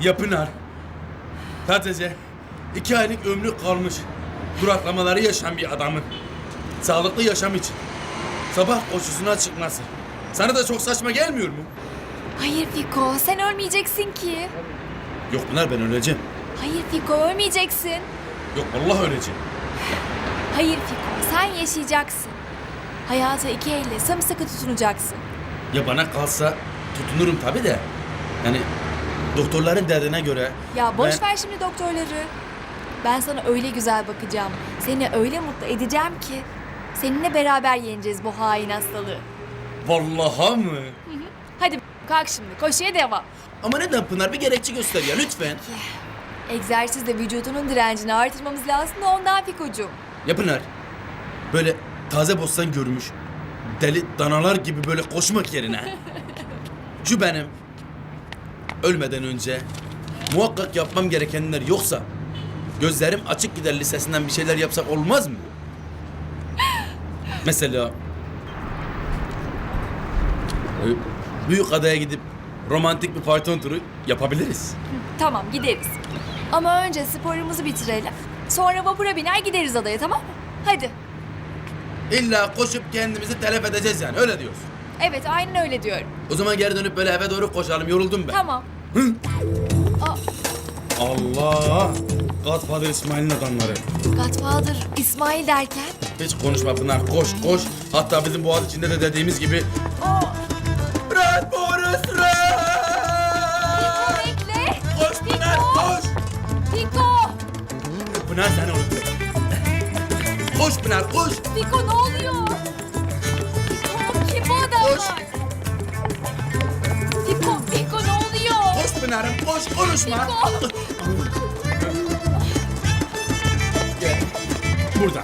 Ya Pınar. Sadece iki aylık ömrü kalmış. Duraklamaları yaşayan bir adamın. Sağlıklı yaşam için. Sabah koşusuna çıkması. Sana da çok saçma gelmiyor mu? Hayır Fiko sen ölmeyeceksin ki. Yok Pınar ben öleceğim. Hayır Fiko ölmeyeceksin. Yok Allah öleceğim. Hayır Fiko sen yaşayacaksın. Hayata iki elle sımsıkı tutunacaksın. Ya bana kalsa tutunurum tabii de. Yani doktorların derdine göre... Ya boş ver şimdi doktorları. Ben sana öyle güzel bakacağım. Seni öyle mutlu edeceğim ki. Seninle beraber yeneceğiz bu hain hastalığı. Vallaha mı? Hadi kalk şimdi koşuya devam. Ama neden Pınar bir gerekçe göster ya lütfen. Egzersizle vücudunun direncini artırmamız lazım da ondan Fiko'cum. Ya Pınar böyle taze bostan görmüş deli danalar gibi böyle koşmak yerine şu benim ölmeden önce muhakkak yapmam gerekenler yoksa gözlerim açık gider lisesinden bir şeyler yapsak olmaz mı? Mesela e, büyük adaya gidip romantik bir fayton turu yapabiliriz. Tamam gideriz. Ama önce sporumuzu bitirelim. Sonra vapura biner gideriz adaya tamam mı? Hadi. İlla koşup kendimizi telef edeceğiz yani öyle diyorsun. Evet aynen öyle diyorum. O zaman geri dönüp böyle eve doğru koşalım yoruldum ben. Tamam. Allah! Godfather İsmail'in adamları. Godfather İsmail derken. Hiç konuşma Pınar, koş koş. Hatta bizim boğaz içinde de dediğimiz gibi... Bırak Boris, bırak! Bekle. Koş Pınar, koş! Fiko. Pınar sen unutma. Koş Pınar, koş! Fiko ne oluyor? Fiko, Fiko ne oluyor? Koş Pınar'ım, koş, konuşma! Fiko. Gel. Burada.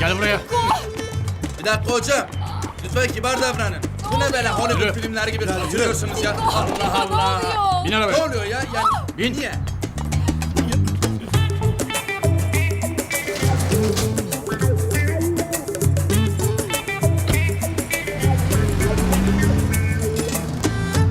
Gel buraya. Bir dakika hocam. Lütfen kibar davranın. Bu ne böyle Hollywood filmleri gibi konuşuyorsunuz ya? Allah Ne Allah! oluyor? Bin Ne arabaya. oluyor ya? Yani, Bin. Niye?